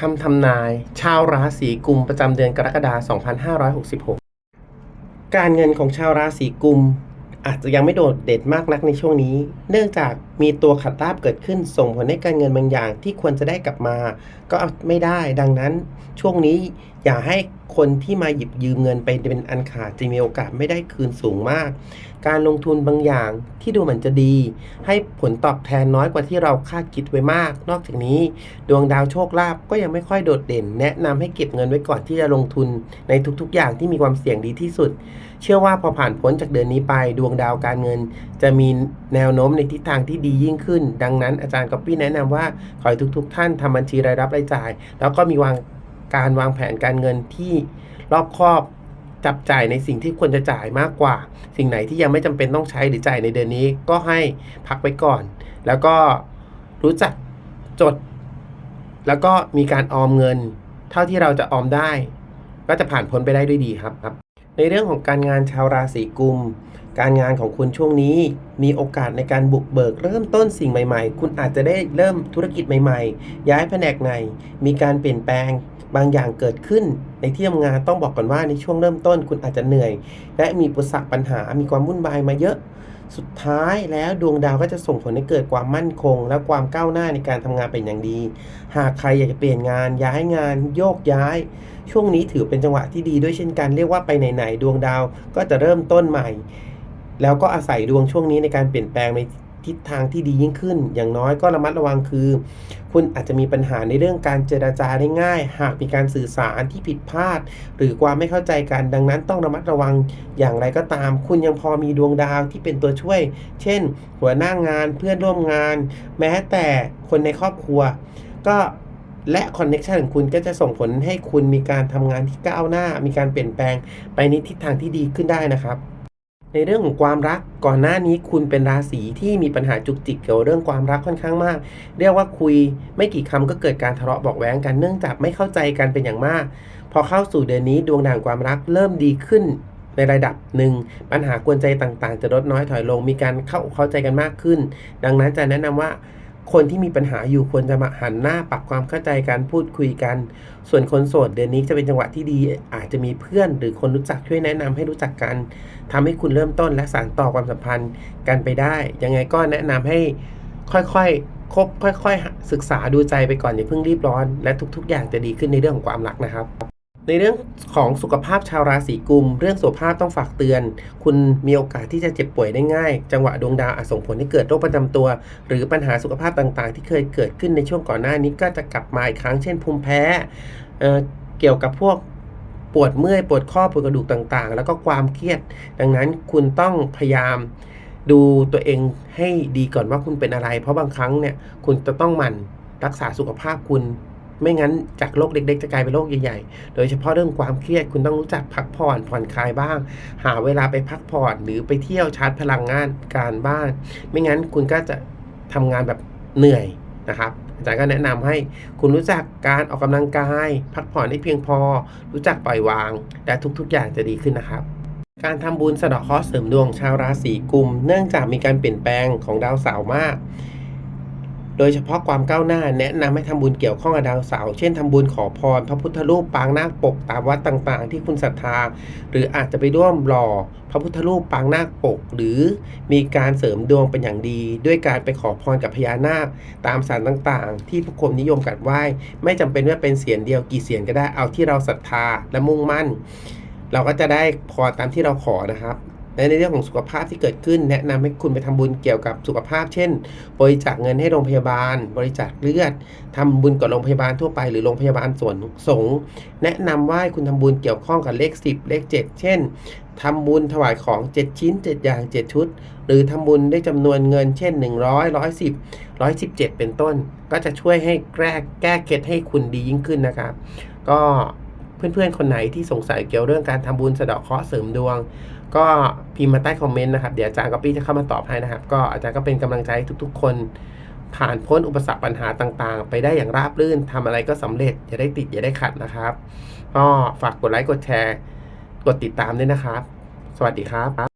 คำทำนาย ชาวราศีกุมประจำเดือนกรกฎาคม 2566 การเงินของชาวราศีกุม อาจจะยังไม่โดดเด่นมากนักในช่วงนี้ เนื่องจากมีตัวขัดลาบเกิดขึ้นส่งผลให้การเงินบางอย่างที่ควรจะได้กลับมา ก็ไม่ได้ดังนั้นช่วงนี้อย่าให้ คนที่มาหยิบยืมเงินไปเป็นอันขาดจะมีโอกาสไม่ได้คืนสูงมาก การลงทุนบางอย่างที่ดูเหมือนจะดี ให้ผลตอบแทนน้อยกว่าที่เราคาดคิดไว้มาก นอกจากนี้ ดวงดาวโชคลาภก็ยังไม่ค่อยโดดเด่น แนะนำให้เก็บเงินไว้ก่อนที่จะลงทุนในทุกๆ อย่างที่มีความเสี่ยงดีที่สุด เชื่อว่าพอผ่านพ้นจากเดือนนี้ไป ดวงดาวการเงิน จะมีแนวโน้มในทิศทางที่ดียิ่งขึ้น ดังนั้นอาจารย์ก๊อปปี้แนะนำว่าขอให้ทุก ๆ ท่านทำบัญชีรายรับรายจ่าย แล้วก็มีวาง การวางแผนการเงินที่รอบคอบจับจ่ายในสิ่งที่ควรจะจ่ายมากกว่า สิ่งไหนที่ยังไม่จำเป็นต้องใช้หรือจ่ายในเดือนนี้ ก็ให้พักไว้ก่อน แล้วก็รู้จักจด แล้วก็มีการออมเงิน เท่าที่เราจะออมได้ ก็จะผ่านพ้นไปได้ด้วยดีครับครับ ในเรื่องของการงานชาวราศีกุม การงานของคุณช่วงนี้มีโอกาสในการบุกเบิกเริ่มต้นสิ่งใหม่ๆ คุณอาจจะได้เริ่มธุรกิจใหม่ๆ ย้ายแผนกไหนมีการเปลี่ยนแปลงบางอย่างเกิดขึ้นในที่ทำงานต้องบอกก่อนว่าในช่วงเริ่มต้นคุณอาจจะเหนื่อย และมีปุสรรคปัญหามีความวุ่นวายมาเยอะ สุดท้ายแล้วดวงดาวก็จะส่งผลให้เกิดความมั่นคง และความก้าวหน้าในการทำงานเป็นอย่างดี หากใครอยากจะเปลี่ยนงานย้ายงาน โยกย้าย ช่วงนี้ถือเป็นจังหวะที่ดีด้วยเช่นกันเรียกว่าไปไหนๆดวงดาวก็จะเริ่มต้นใหม่ แล้วก็อาศัยดวงช่วงนี้ในการเปลี่ยนแปลงใน ทิศทางที่ดียิ่งขึ้น อย่างน้อยก็ระมัดระวังคือ คุณอาจจะมีปัญหาในเรื่องการเจราจาได้ง่าย หากมีการสื่อสารที่ผิดพลาด หรือความไม่เข้าใจกัน ดังนั้นต้องระมัดระวังอย่างไรก็ตาม คุณยังพอมีดวงดาวที่เป็นตัวช่วย เช่น หัวหน้างานเพื่อนร่วมงาน แม้แต่คนในครอบครัว ก็และคอนเน็ชันของคุณก็จะส่งผลให้คุณมีการทำงานที่ก้าวหน้า มีการเปลี่ยนแปลงไปในทิศทางที่ดีขึ้นได้นะครับ ในเรื่องของความรักก่อนหน้านี้คุณเป็นราศีที่มีปัญหาจุกจิกเกี่ยวกับเรื่องความรักค่อนข้างมาก เรียกว่าคุยไม่กี่คำก็เกิดการทะเลาะบอกแว้งกันเนื่องจากไม่เข้าใจกันเป็นอย่างมาก พอเข้าสู่เดือนนี้ดวงด่างความรักเริ่มดีขึ้นในระดับหนึ่งปัญหากวนใจต่างๆ จะลดน้อยถอยลงมีการเข้าเข้าใจกันมากขึ้น ดังนั้นจะแนะนำว่า คนที่มีปัญหาอยู่ควรจะมาหันหน้าปรับความเข้าใจกันพูดคุยกัน ส่วนคนโสดเดือนนี้จะเป็นจังหวะที่ดี อาจจะมีเพื่อนหรือคนรู้จักช่วยแนะนำให้รู้จักกันทำให้คุณเริ่มต้นและสานต่อความสัมพันธ์กันไปได้ ยังไงก็แนะนำให้ค่อยๆคบค่อยๆ ศึกษาดูใจไปก่อนอย่าเพิ่งรีบร้อน และทุกๆ อย่างจะดีขึ้นในเรื่องของความรักนะครับ ในเรื่องของสุขภาพชาวราศีกุม เรื่องสุขภาพต้องฝากเตือน คุณมีโอกาสที่จะเจ็บป่วยได้ง่าย จังหวะดวงดาวอาจส่งผลให้เกิดโรคประจำตัว หรือปัญหาสุขภาพต่างๆ ที่เคยเกิดขึ้นในช่วงก่อนหน้านี้ก็จะกลับมาอีกครั้งเช่นภูมิแพ้เเกี่ยวกับพวกปวดเมื่อยปวดข้อปวดกระดูกต่างๆ แล้วก็ความเครียด ดังนั้นคุณต้องพยายามดูตัวเองให้ดีก่อนว่าคุณเป็นอะไร เพราะบางครั้งเนี่ยคุณจะต้องหมั่นรักษาสุขภาพคุณ ไม่งั้นจากโรคเล็กๆ จะกลายเป็นโรคใหญ่ๆ โดยเฉพาะเรื่องความเครียดคุณต้องรู้จักพักผ่อนผ่อนคลายบ้าง หาเวลาไปพักผ่อนหรือไปเที่ยวชาร์จพลังงานการบ้าง ไม่งั้นคุณก็จะทำงานแบบเหนื่อยนะครับอาจารย์ก็แนะนำให้คุณรู้จักการออกกำลังกาย พักผ่อนให้เพียงพอ รู้จักปล่อยวาง และทุกๆอย่างจะดีขึ้นนะครับ การทำบุญสะเดาะเคราะห์เสริมดวงชาวราศีกุม เนื่องจากมีการเปลี่ยนแปลงของดาวเสาร์มาก โดยเฉพาะความก้าวหน้าแนะนำให้ทำบุญเกี่ยวข้องกับดาวเสาร์เช่นทำบุญขอพร พระพุทธรูปปางนาคปกตามวัดต่างๆ ที่คุณศรัทธา หรืออาจจะไปร่วมหล่อ พระพุทธรูปปางนาคปก หรือมีการเสริมดวงเป็นอย่างดี ด้วยการไปขอพรกับพญานาค ตามสารต่างๆ ที่ผู้คนนิยมกันไหว้ไม่จำเป็นว่าเป็นเสียงเดียวกี่เสียงก็ได้เอาที่เราศรัทธาและมุ่งมั่น เราก็จะได้พรตามที่เราขอนะครับ ในเรื่องของสุขภาพที่เกิดขึ้น แนะนำให้คุณไปทำบุญเกี่ยวกับสุขภาพ เช่น บริจาคเงินให้โรงพยาบาล บริจาคเลือดทำบุญกับโรงพยาบาลทั่วไปหรือโรงพยาบาลส่วนสงฆ์แนะนำว่าคุณทำบุญเกี่ยวข้องกับเลข 10 เลข 7 เช่นทำบุญถวายของ 7 ชิ้น 7 อย่าง 7 ชุด หรือทำบุญได้จำนวนเงินเช่น 100 110 117 เป็นต้น ก็จะช่วยให้แก้แก้เคล็ดให้คุณดียิ่งขึ้นนะครับ ก็ เพื่อนๆ คนไหนที่สงสัยเกี่ยวเรื่องการทำบุญสะเดาะเคราะห์เสริมดวง ก็พิมพ์มาใต้คอมเมนต์นะครับ เดี๋ยวอาจารย์ก๊อปปี้จะเข้ามาตอบให้นะครับ ก็อาจารย์ก็เป็นกำลังใจให้ทุกๆ คน ผ่านพ้นอุปสรรคปัญหาต่างๆ ไปได้อย่างราบรื่นทำอะไรก็สำเร็จอย่าได้ติดอย่าได้ขัดนะครับ ก็ฝากกดไลค์กดแชร์ กดติดตามด้วยนะครับ สวัสดีครับ